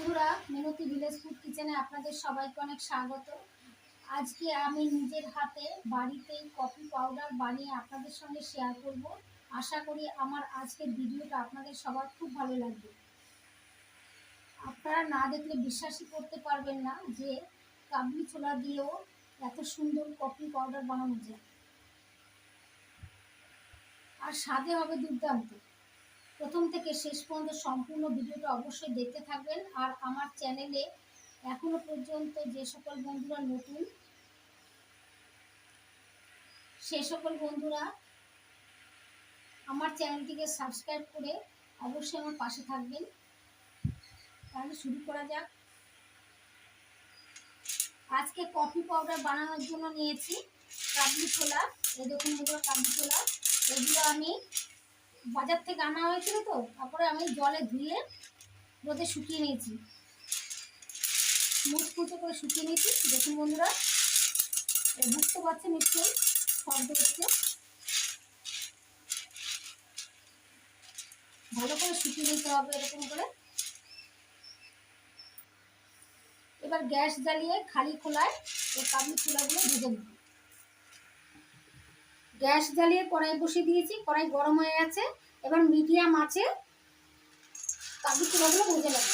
বন্ধুরা মিনতি village food কিচেনে আপনাদের সবাইকে অনেক স্বাগত। আজকে আমি নিজের হাতে বাড়িতেই কফি পাউডার বানিয়ে আপনাদের সঙ্গে শেয়ার করব। আশা করি আমার আজকের ভিডিওটা আপনাদের সবার খুব ভালো লাগবে। আপনারা না দেখলে বিশ্বাসই করতে পারবেন না যে কাবলি ছোলা দিয়েও এত সুন্দর কফি পাউডার বানানো যায়। আর স্বাদে হবে দুর্দান্ত। প্রথম থেকে শেষ পর্যন্ত সম্পূর্ণ ভিডিওটা অবশ্যই দেখতে থাকবেন। আর আমার চ্যানেলে এখনও পর্যন্ত যে সকল বন্ধুরা নতুন, সে সকল বন্ধুরা আমার চ্যানেলটিকে সাবস্ক্রাইব করে অবশ্যই আমার পাশে থাকবেন। তাহলে শুরু করা যাক। আজকে কফি পাউডার বানানোর জন্য নিয়েছি, কাবলি ছোলা। এই দেখুন কাবলি ছোলা। এগুলো আমি বাজার থেকে আনা হয়েছিল তো, তারপরে আমি জলে ধুয়ে রোদে শুকিয়ে নিয়েছি। মুখ মুচকুচো করে শুকিয়ে নিয়েছি, দেখুন বন্ধুরা। বুঝতে পারছেন নিশ্চয়ই শব্দ হচ্ছে। ভালো করে শুকিয়ে নিতে হবে এরকম করে। এবার গ্যাস জ্বালিয়ে খালি খোলায় এই কাবলি খোলাগুলো ভেজে নেব। গ্যাস জ্বালিয়ে কড়াই বসিয়ে দিয়েছি, কড়াই গরম হয়ে গেছে। এবার মিডিয়াম আছে কাবলি চুলাগুলো ভেজে নেব।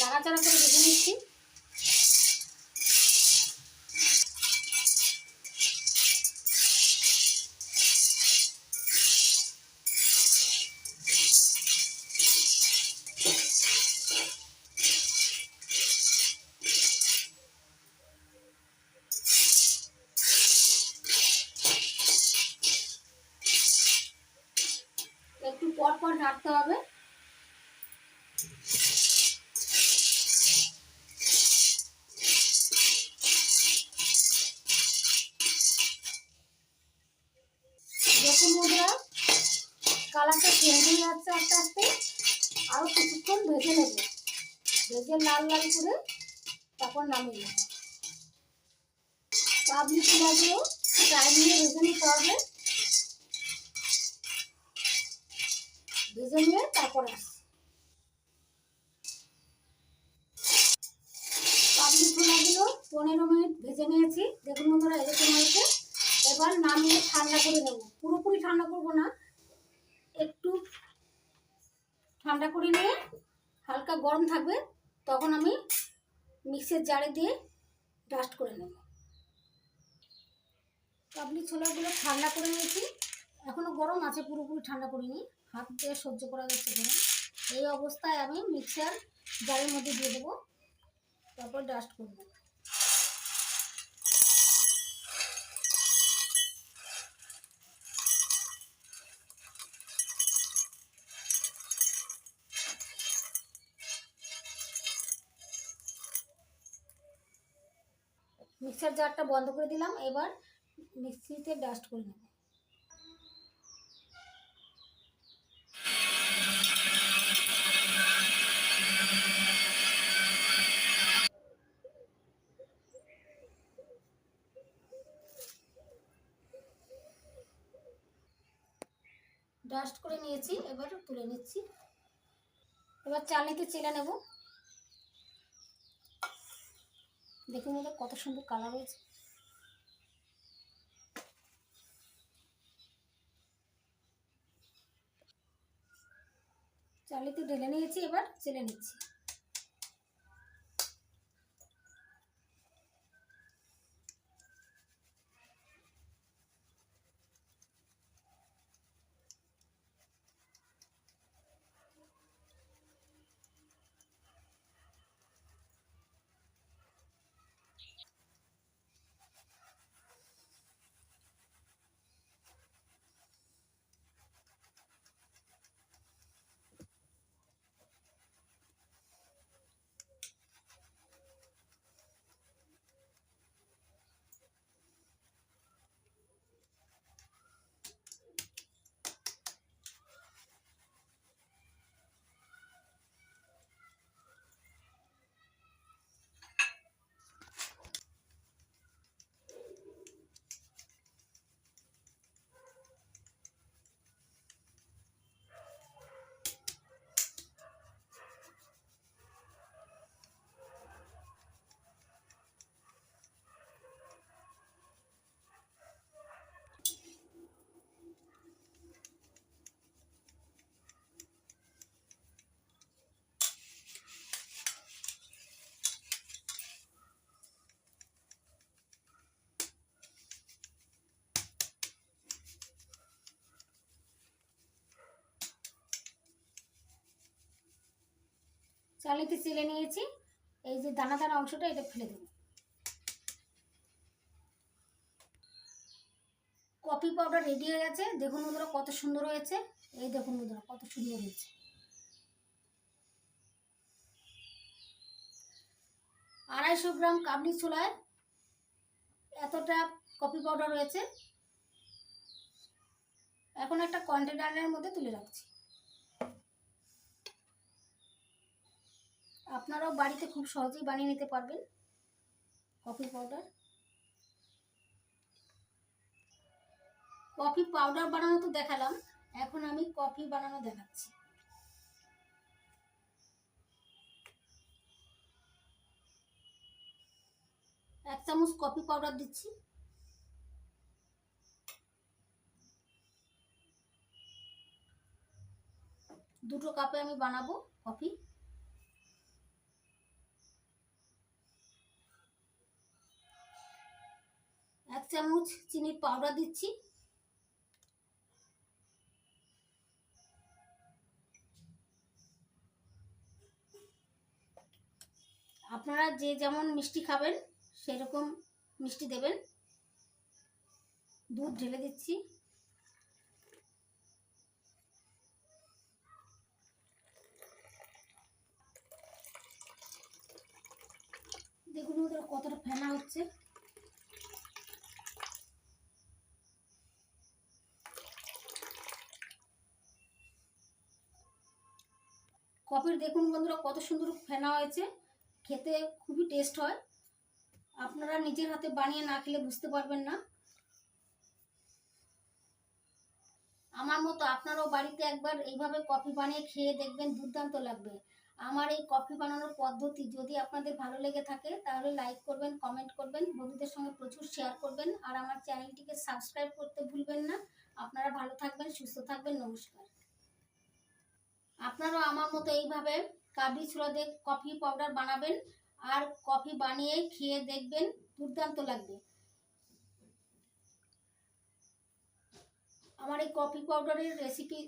নাড়াচাড়া করে ভেজে নিচ্ছি। পর হবে। দেখুন কালারটা চেঞ্জ হয়ে যাচ্ছে আস্তে আস্তে। আরও কিছুক্ষণ ভেজে নেব। ভেজে লাল লাল করে তারপর নামিয়ে নেব। কাবলি চুলাগুলো টাইম নিয়ে ভেজে নিতে হবে। ভেজে নিয়ে তারপর আস কাবলি ছোলাগুলো পনেরো মিনিট ভেজে নিয়েছি। দেখুন বন্ধুরা এরকম হয়েছে। এবার নামিয়ে ঠান্ডা করে নেব। পুরোপুরি ঠান্ডা করব না। একটু ঠান্ডা করে নিয়ে হালকা গরম থাকবে, তখন আমি মিক্সের জারে দিয়ে ডাস্ট করে নেব। কাবলি ছোলাগুলো ঠান্ডা করে নিয়েছি। এখনও গরম আছে, পুরোপুরি ঠান্ডা করিনি। হাত দিয়ে সহ্য করা যাচ্ছে গরম এই অবস্থায় আমি মিক্সার জারের মধ্যে দিয়ে দেবো, তারপর ডাস্ট করব। মিক্সার জারটা বন্ধ করে দিলাম, এবার মিক্সিতে ডাস্ট করে নেব। ডাস্ট করে নিয়েছি, এবার তুলে নিচ্ছি। এবার চালনিতে চেলে নেব। দেখুন এটা কত সুন্দর কালার হয়েছে। চালিতে ঢেলে নিয়েছি, এবার চেলে নিচ্ছি। চালিতে চেলে নিয়েছি। এই যে দানা দানা অংশটা এটা ফেলে দেবো। কফি পাউডার রেডি হয়ে গেছে। দেখুন বন্ধুরা কত সুন্দর হয়েছে। এই দেখুন বন্ধুরা কত সুন্দর হয়েছে। আড়াইশো গ্রাম কাবলি ছোলায় এতটা কফি পাউডার রয়েছে। এখন একটা কন্টেনারের মধ্যে তুলে রাখছি। আপনারাও বাড়িতে খুব সহজেই বানিয়ে নিতে পারবেন কফি পাউডার কফি পাউডার বানানো তো দেখালাম, এখন আমি কফি বানানো দেখাচ্ছি। এক চামচ কফি পাউডার দিচ্ছি। দুটো কাপে আমি বানাবো কফি চামচ চিনির পাউডার দিচ্ছি। আপনারা যে যেমন মিষ্টি খাবেন, সেরকম মিষ্টি দেবেন। দুধ ঢেলে দিচ্ছি। দেখুন ওদের কতটা ফেনা হচ্ছে। কফির দেখুন বন্ধুরা, কত সুন্দর ফেনা হয়েছে। খেতে খুবই টেস্ট হয়। আপনারা নিজের হাতে বানিয়ে না খেলে বুঝতে পারবেন না। আমার মতো আপনারাও বাড়িতে একবার এইভাবে কফি বানিয়ে খেয়ে দেখবেন, দুর্দান্ত লাগবে। আমার এই কফি বানানোর পদ্ধতি যদি আপনাদের ভালো লেগে থাকে, তাহলে লাইক করবেন কমেন্ট করবেন, বন্ধুদের সঙ্গে প্রচুর শেয়ার করবেন, আর আমার চ্যানেলটিকে সাবস্ক্রাইব করতে ভুলবেন না। আপনারা ভালো থাকবেন, সুস্থ থাকবেন, নমস্কার। আপনারাও আমার মতো এইভাবে কাবলি ছোলা দিয়ে কফি পাউডার বানাবেন আর কফি বানিয়ে খেয়ে দেখবেন, দুর্দান্ত লাগবে। আমার এই কফি পাউডারের রেসিপি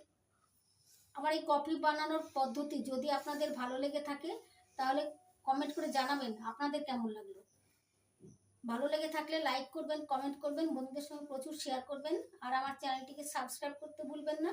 আমার এই কফি বানানোর পদ্ধতি যদি আপনাদের ভালো লেগে থাকে, তাহলে কমেন্ট করে জানাবেন, আপনাদের কেমন লাগল? ভালো লেগে থাকলে লাইক করবেন কমেন্ট করবেন, বন্ধুদের সঙ্গে প্রচুর শেয়ার করবেন, আর আমার চ্যানেলটিকে সাবস্ক্রাইব করতে ভুলবেন না।